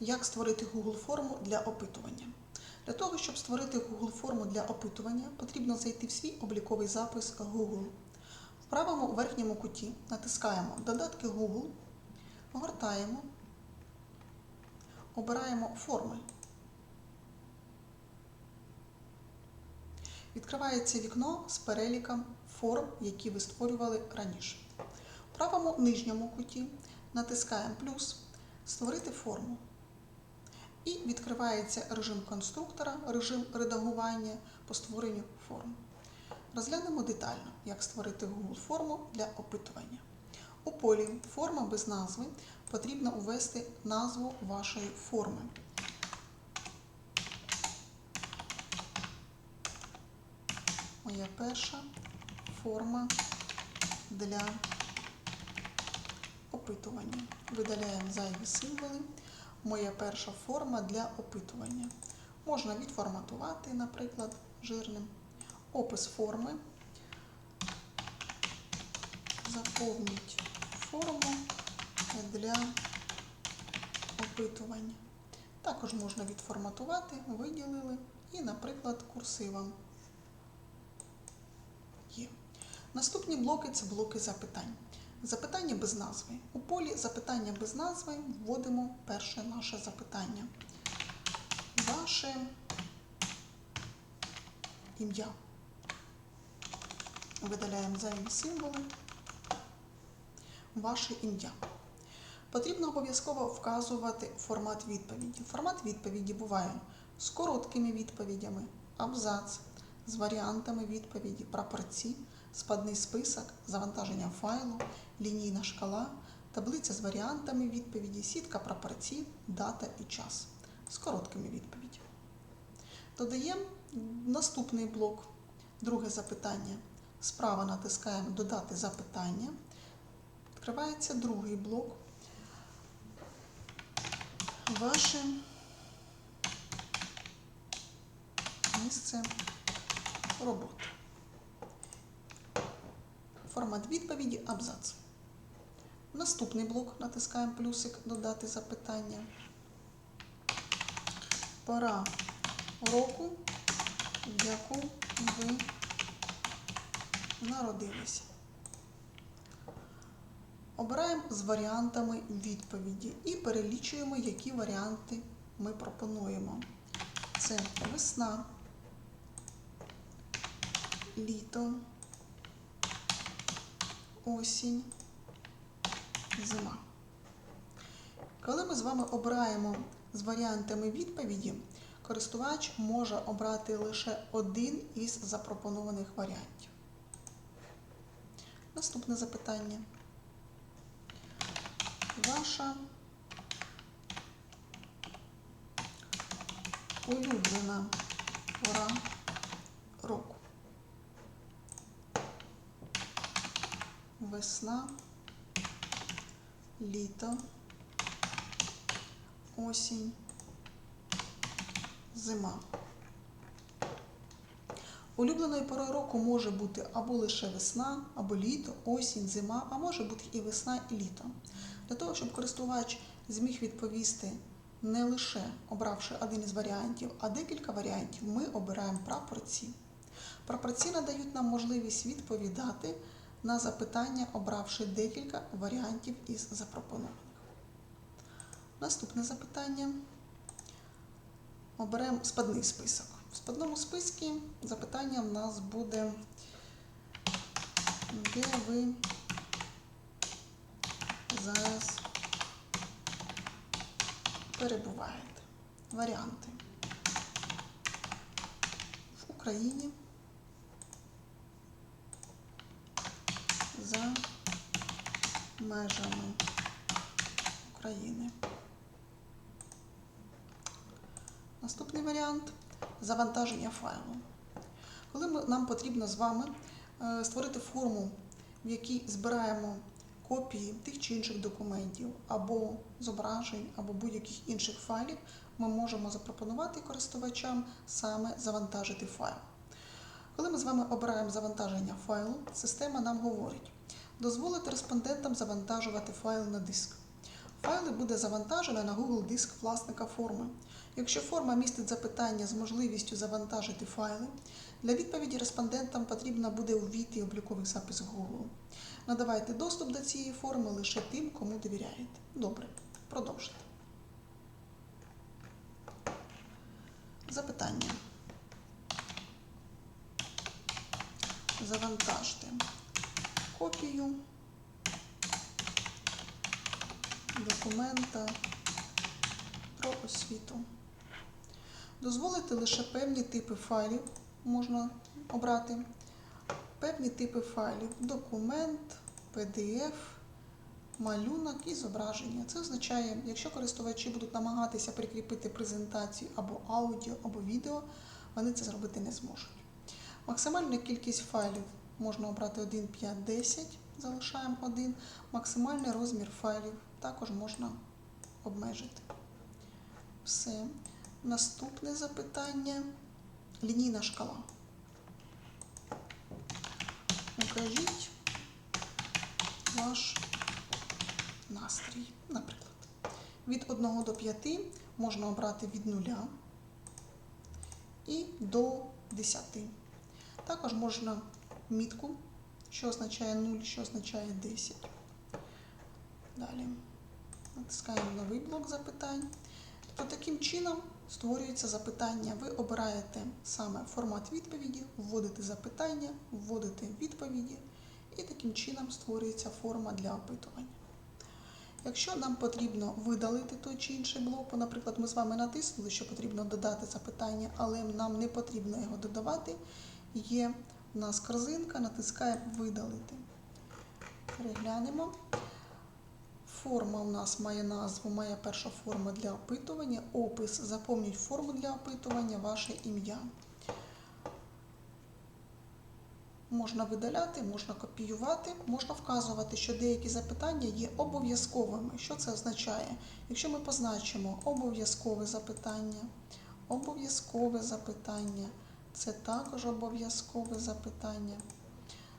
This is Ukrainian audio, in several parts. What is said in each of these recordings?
Як створити Google форму для опитування? Для того, щоб створити Google форму для опитування, потрібно зайти в свій обліковий запис Google. В правому верхньому куті натискаємо Додатки Google, гортаємо, обираємо форми. Відкривається вікно з переліком форм, які ви створювали раніше. В правому нижньому куті натискаємо плюс Створити форму. І відкривається режим конструктора, режим редагування по створенню форм. Розглянемо детально, як створити Google форму для опитування. У полі Форма без назви потрібно ввести назву вашої форми. Моя перша форма для опитування. Видаляємо зайві символи. Моя перша форма для опитування. Можна відформатувати, наприклад, жирним. Опис форми. Заповніть форму для опитування. Також можна відформатувати, виділили і, наприклад, курсивом. Є. Наступні блоки це блоки запитань. Запитання без назви. У полі запитання без назви вводимо перше наше запитання. Ваше ім'я. Видаляємо зайві символи. Ваше ім'я. Потрібно обов'язково вказувати формат відповіді. Формат відповіді буває з короткими відповідями, абзац, з варіантами відповіді, прапорці, складний список, завантаження файлу, лінійна шкала, таблиця з варіантами відповіді, сітка прапорців, дата і час з короткими відповідями. Додаємо наступний блок, друге запитання. Справа натискаємо Додати запитання. Відкривається другий блок. Ваше місце роботи. Формат відповіді абзац. Наступний блок натискаємо плюсик Додати запитання. Пора року, в яку ви народилися. Обираємо з варіантами відповіді і перелічуємо, які варіанти ми пропонуємо. Це весна, літо, осінь, зима. Коли ми з вами обираємо з варіантами відповіді, користувач може обрати лише один із запропонованих варіантів. Наступне запитання. Ваша улюблена пора року. Весна, літо, осінь, зима. Улюбленою порою року може бути або лише весна, або літо, осінь, зима, а може бути і весна, і літо. Для того, щоб користувач зміг відповісти не лише обравши один із варіантів, а декілька варіантів, ми обираємо прапорці. Прапорці надають нам можливість відповідати на запитання, обравши декілька варіантів із запропонованих. Наступне запитання. Оберемо спадний список. В спадному списку запитання в нас буде, де ви зараз перебуваєте. Варіанти. В Україні за межами України. Наступний варіант завантаження файлу. Коли нам потрібно з вами е, створити форму, в якій збираємо копії тих чи інших документів, або зображень, або будь-яких інших файлів, ми можемо запропонувати користувачам саме завантажити файл. Коли ми з вами обираємо завантаження файлу, система нам говорить, дозволити респондентам завантажувати файл на диск. Файли буде завантажено на Google диск власника форми. Якщо форма містить запитання з можливістю завантажити файли, для відповіді респондентам потрібно буде увійти обліковий запис Google. Надавайте доступ до цієї форми лише тим, кому довіряєте. Добре, продовжуйте. Запитання. Завантажте копію документа про освіту. Дозволити лише певні типи файлів можна обрати. Певні типи файлів документ, PDF, малюнок і зображення. Це означає, якщо користувачі будуть намагатися прикріпити презентацію або аудіо, або відео, вони це зробити не зможуть. Максимальна кількість файлів можна обрати 1, 5, 10, залишаємо 1. Максимальний розмір файлів також можна обмежити. Все. Наступне запитання. Лінійна шкала. Укажіть ваш настрій. Наприклад, від 1 до 5 можна обрати від 0 і до 10. Також можна мітку, що означає 0, що означає 10. Далі натискаємо новий блок запитань. Тобто таким чином створюється запитання. Ви обираєте саме формат відповіді, вводите запитання, вводите відповіді, і таким чином створюється форма для опитування. Якщо нам потрібно видалити той чи інший блок, наприклад, ми з вами натиснули, що потрібно додати запитання, але нам не потрібно його додавати, є у нас корзинка, натискаємо видалити. Переглянемо. Форма у нас має назву, моя перша форма для опитування, опис, заповніть форму для опитування, ваше ім'я. Можна видаляти, можна копіювати, можна вказувати, що деякі запитання є обов'язковими. Що це означає? Якщо ми позначимо обов'язкове запитання, обов'язкове запитання, це також обов'язкове запитання.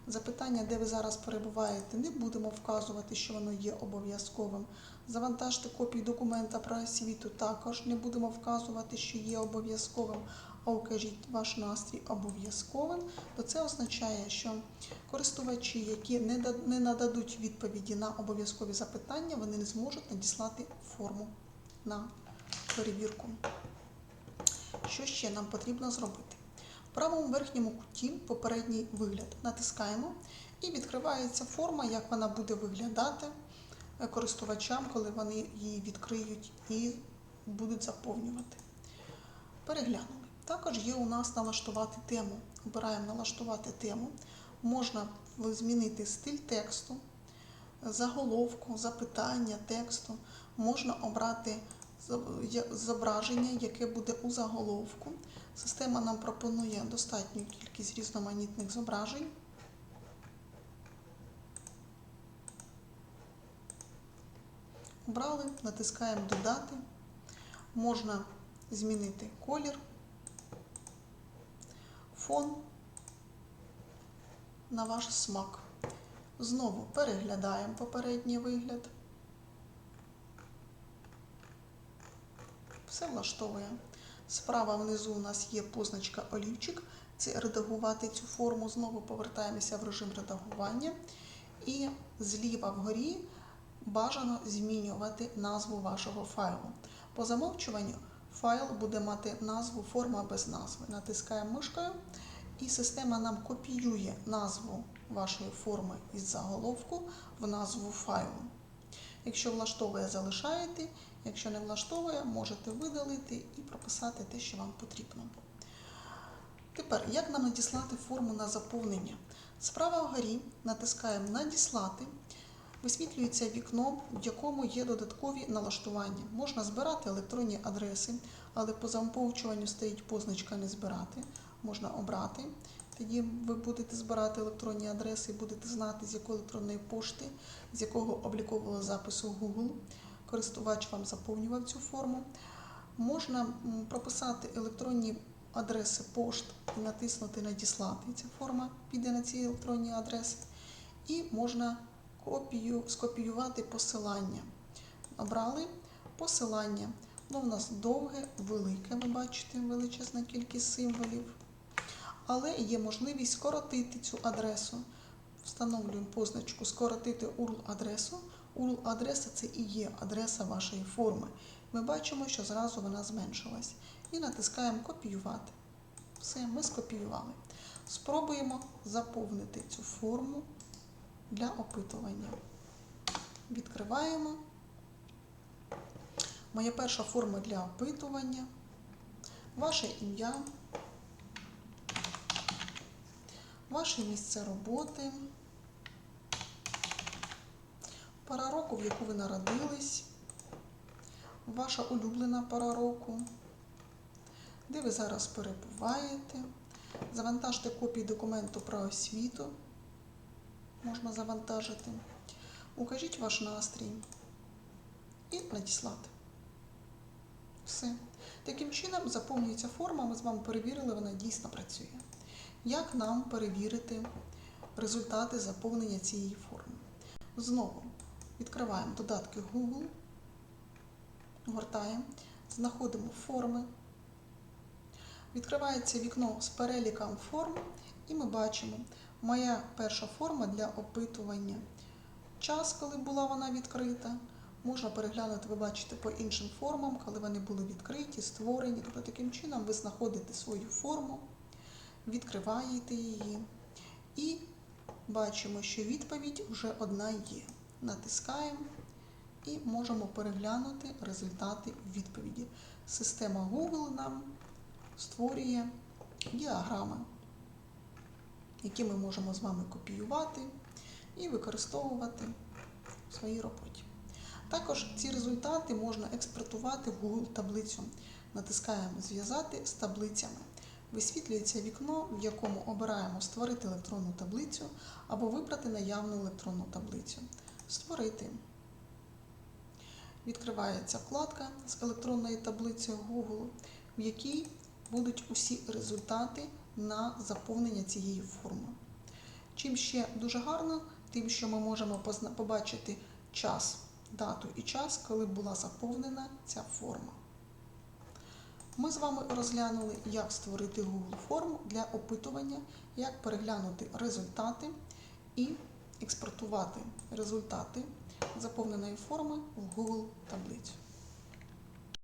Запитання, де ви зараз перебуваєте, не будемо вказувати, що воно є обов'язковим. Завантажте копію документа про освіту також не будемо вказувати, що є обов'язковим, а укажіть ваш настрій обов'язковим, то це означає, що користувачі, які не нададуть відповіді на обов'язкові запитання, вони не зможуть надіслати форму на перевірку. Що ще нам потрібно зробити? Правому верхньому куті попередній вигляд натискаємо і відкривається форма, як вона буде виглядати е, користувачам, коли вони її відкриють і будуть заповнювати. Переглянули. Також є у нас налаштувати тему. Обираємо налаштувати тему. Можна змінити стиль тексту, заголовку, запитання тексту. Можна обрати зображення, яке буде у заголовку. Система нам пропонує достатню кількість різноманітних зображень. Обрали, натискаємо Додати. Можна змінити колір, фон на ваш смак. Знову переглядаємо попередній вигляд. Все влаштовує. Справа внизу у нас є позначка олівчик. Це редагувати цю форму. Знову повертаємося в режим редагування. І зліва вгорі бажано змінювати назву вашого файлу. По замовчуванню файл буде мати назву форма без назви. Натискаємо мишкою, і система нам копіює назву вашої форми із заголовку в назву файлу. Якщо влаштовує, залишаєте. Якщо не влаштовує, можете видалити і прописати те, що вам потрібно. Тепер, як нам надіслати форму на заповнення? Справа вгорі натискаємо Надіслати. Висвітлюється вікно, в якому є додаткові налаштування. Можна збирати електронні адреси, але по замовчуванню стоїть позначка Не збирати. Можна обрати. Тоді ви будете збирати електронні адреси і будете знати, з якої електронної пошти, з якого облікового запису Google користувач вам заповнював цю форму. Можна прописати електронні адреси пошт і натиснути Надіслати. Ця форма піде на ці електронні адреси. І можна копію, скопіювати посилання. обрали посилання. Воно в нас довге, велике, ви бачите, величезна кількість символів. Але є можливість скоротити цю адресу. Встановлюємо позначку скоротити URL-адресу. URL-адреса це і є адреса вашої форми. Ми бачимо, що зразу вона зменшилась. І натискаємо копіювати. Все, ми скопіювали. Спробуємо заповнити цю форму для опитування. Відкриваємо. Моя перша форма для опитування. Ваше ім'я. Ваше місце роботи. Пора року, в яку ви народились. Ваша улюблена пора року. Де ви зараз перебуваєте? Завантажте копії документу про освіту. Можна завантажити. Укажіть ваш настрій і надіслати. Все. Таким чином заповнюється форма, ми з вами перевірили, вона дійсно працює. Як нам перевірити результати заповнення цієї форми? Знову відкриваємо додатки Google, гортаємо, знаходимо форми. Відкривається вікно з переліком форм, і ми бачимо, моя перша форма для опитування. Час, коли була вона відкрита. Можна переглянути, ви бачите, по іншим формам, коли вони були відкриті, створені. Тобто таким чином ви знаходите свою форму, відкриваєте її і бачимо, що відповідь вже одна є. Натискаємо і можемо переглянути результати відповіді. Система Google нам створює діаграми, які ми можемо з вами копіювати і використовувати в своїй роботі. Також ці результати можна експортувати в Google таблицю. Натискаємо Зв'язати з таблицями. Висвітлюється вікно, в якому обираємо Створити електронну таблицю або вибрати наявну електронну таблицю. Створити. Відкривається вкладка з електронною таблицею Google, в якій будуть усі результати на заповнення цієї форми. Чим ще дуже гарно, тим, що ми можемо побачити час, дату і час, коли була заповнена ця форма. Ми з вами розглянули, як створити Google форму для опитування, як переглянути результати і експортувати результати заповненої форми в Google таблицю.